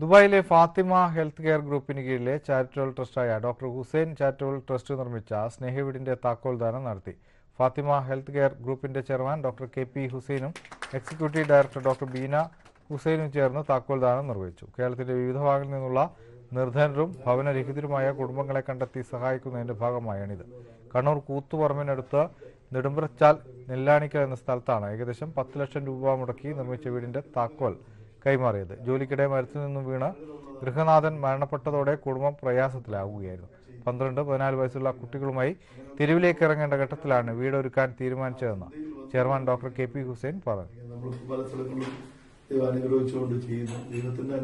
ദുബായിലെ Fathima health care ഗ്രൂപ്പിന് കീഴിലെ ചാരിറ്റബിൾ ട്രസ്റ്റായ ഡോക്ടർ ഹുസൈൻ ചാരിറ്റബിൾ ട്രസ്റ്റ് നിർമ്മിച്ച സ്നേഹവീടിന്റെ താക്കോൽദാനം നടത്തി. ഫാത്തിമ ഹെൽത്ത് കെയർ ഗ്രൂപ്പിന്റെ ചെയർമാൻ ഡോക്ടർ കെ പി ഹുസൈനും എക്സിക്യൂട്ടീവ് ഡയറക്ടർ ഡോക്ടർ ബീന ഹുസൈനും ചേർന്ന് താക്കോൽദാനം നിർവഹിച്ചു. കേരളത്തിന്റെ വിവിധ ഭാഗങ്ങളിൽ നിന്നുള്ള നിർധനരും ഭവനരഹിതരുമായ കുടുംബങ്ങളെ കണ്ടെത്തി സഹായിക്കുന്നതിന്റെ ഭാഗമായാണിത്. കണ്ണൂർ കൂത്തുപറമ്പിനടുത്ത് നെടുമ്പ്രച്ചാൽ നെല്ലാണിക്കൽ എന്ന സ്ഥലത്താണ് ഏകദേശം പത്ത് ലക്ഷം രൂപ മുടക്കി നിർമ്മിച്ച വീടിന്റെ താക്കോൽ കൈമാറിയത്. ജോലിക്കിടെ മരത്തിൽ നിന്നും വീണ ഗൃഹനാഥൻ മരണപ്പെട്ടതോടെ കുടുംബം പ്രയാസത്തിലാവുകയായിരുന്നു. പന്ത്രണ്ട് പതിനാല് വയസ്സുള്ള കുട്ടികളുമായി തെരുവിലേക്ക് ഇറങ്ങേണ്ട ഘട്ടത്തിലാണ് വീടൊരുക്കാൻ തീരുമാനിച്ചതെന്ന് chairman doctor K P Hussain പറഞ്ഞു. അനുഗ്രഹിച്ചുകൊണ്ട് ചെയ്യുന്നു. ദൈവത്തിന്റെ